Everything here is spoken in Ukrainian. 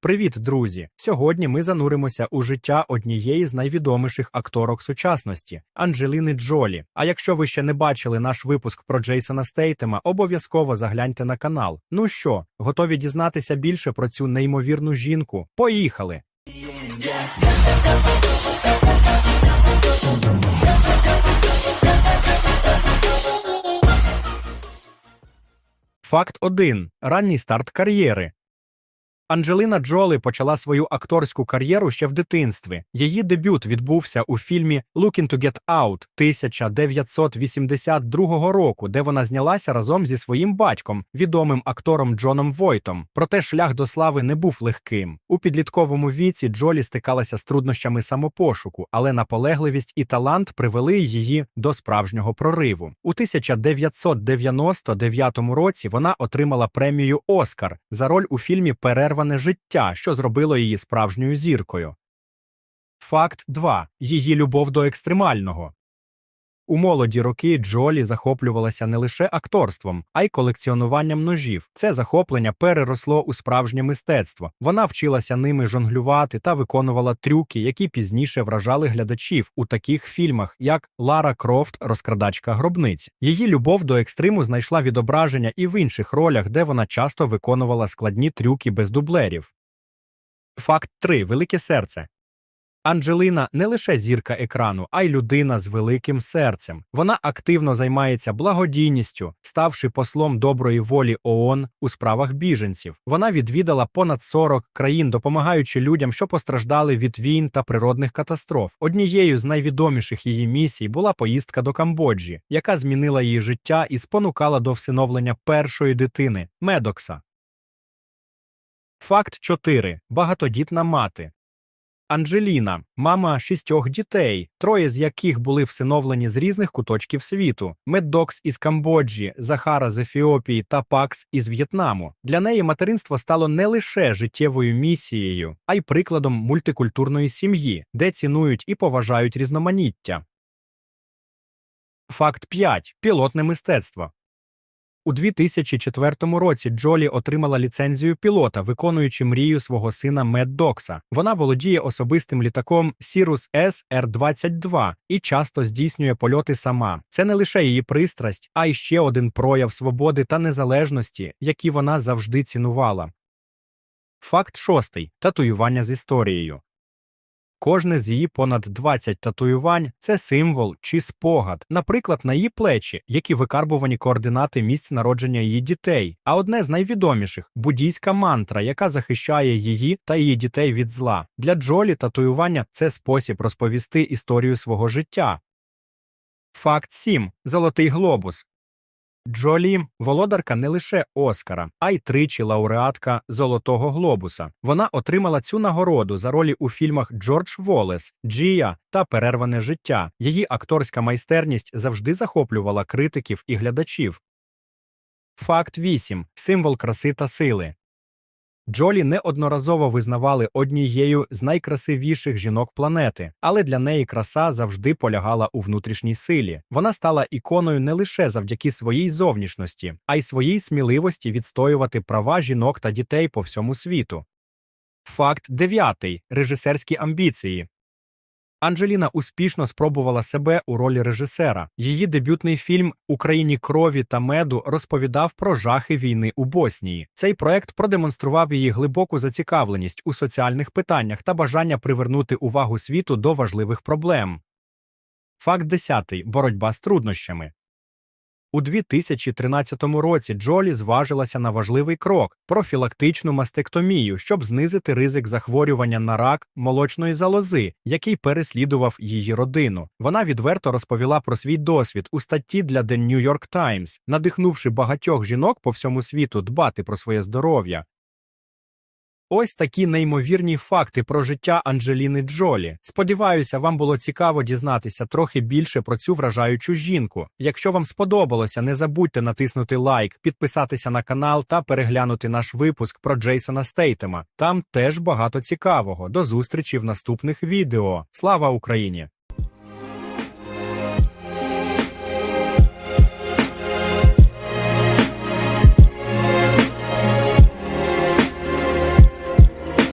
Привіт, друзі! Сьогодні ми зануримося у життя однієї з найвідоміших акторок сучасності Анджеліни Джолі. А якщо ви ще не бачили наш випуск про Джейсона Стейтема, обов'язково загляньте на канал. Ну що, готові дізнатися більше про цю неймовірну жінку? Поїхали! Факт 1. Ранній старт кар'єри. Анджеліна Джоли почала свою акторську кар'єру ще в дитинстві. Її дебют відбувся у фільмі «Looking to Get Out» 1982 року, де вона знялася разом зі своїм батьком, відомим актором Джоном Войтом. Проте шлях до слави не був легким. У підлітковому віці Джолі стикалася з труднощами самопошуку, але наполегливість і талант привели її до справжнього прориву. У 1999 році вона отримала премію Оскар за роль у фільмі Перерване життя, що зробило її справжньою зіркою. Факт 2. Її любов до екстремального. У молоді роки Джолі захоплювалася не лише акторством, а й колекціонуванням ножів. Це захоплення переросло у справжнє мистецтво. Вона вчилася ними жонглювати та виконувала трюки, які пізніше вражали глядачів у таких фільмах, як Лара Крофт, розкрадачка гробниць. Її любов до екстриму знайшла відображення і в інших ролях, де вона часто виконувала складні трюки без дублерів. Факт 3. Велике серце. Анджеліна не лише зірка екрану, а й людина з великим серцем. Вона активно займається благодійністю, ставши послом доброї волі ООН у справах біженців. Вона відвідала понад 40 країн, допомагаючи людям, що постраждали від війн та природних катастроф. Однією з найвідоміших її місій була поїздка до Камбоджі, яка змінила її життя і спонукала до всиновлення першої дитини Медокса. Факт 4. Багатодітна мати. Анджеліна, мама шістьох дітей, троє з яких були всиновлені з різних куточків світу: Меддокс із Камбоджі, Захара з Ефіопії та Пакс із В'єтнаму. Для неї материнство стало не лише життєвою місією, а й прикладом мультикультурної сім'ї, де цінують і поважають різноманіття. Факт 5. Пілотне мистецтво. У 2004 році Джолі отримала ліцензію пілота, виконуючи мрію свого сина Мед Докса. Вона володіє особистим літаком Cirrus SR-22 і часто здійснює польоти сама. Це не лише її пристрасть, а й ще один прояв свободи та незалежності, які вона завжди цінувала. Факт шостий татуювання з історією. Кожне з її понад 20 татуювань це символ чи спогад, наприклад, на її плечі, які викарбувані координати місць народження її дітей. А одне з найвідоміших буддійська мантра, яка захищає її та її дітей від зла. Для Джолі татуювання це спосіб розповісти історію свого життя. Факт 7. Золотий глобус. Джолі володарка не лише Оскара, а й тричі лауреатка Золотого Глобуса. Вона отримала цю нагороду за ролі у фільмах Джордж Волес, Джія та Перерване життя. Її акторська майстерність завжди захоплювала критиків і глядачів. Факт 8. Символ краси та сили. Джолі неодноразово визнавали однією з найкрасивіших жінок планети, але для неї краса завжди полягала у внутрішній силі. Вона стала іконою не лише завдяки своїй зовнішності, а й своїй сміливості відстоювати права жінок та дітей по всьому світу. Факт дев'ятий режисерські амбіції. Анджеліна успішно спробувала себе у ролі режисера. Її дебютний фільм Україні крові та меду розповідав про жахи війни у Боснії. Цей проект продемонстрував її глибоку зацікавленість у соціальних питаннях та бажання привернути увагу світу до важливих проблем. Факт 10. боротьба з труднощами. У 2013 році Джолі зважилася на важливий крок профілактичну мастектомію, щоб знизити ризик захворювання на рак молочної залози, який переслідував її родину. Вона відверто розповіла про свій досвід у статті для The New York Times, надихнувши багатьох жінок по всьому світу дбати про своє здоров'я. Ось такі неймовірні факти про життя Анджеліни Джолі. Сподіваюся, вам було цікаво дізнатися трохи більше про цю вражаючу жінку. Якщо вам сподобалося, не забудьте натиснути лайк, підписатися на канал та переглянути наш випуск про Джейсона Стейтема. Там теж багато цікавого. До зустрічі в наступних відео. Слава Україні!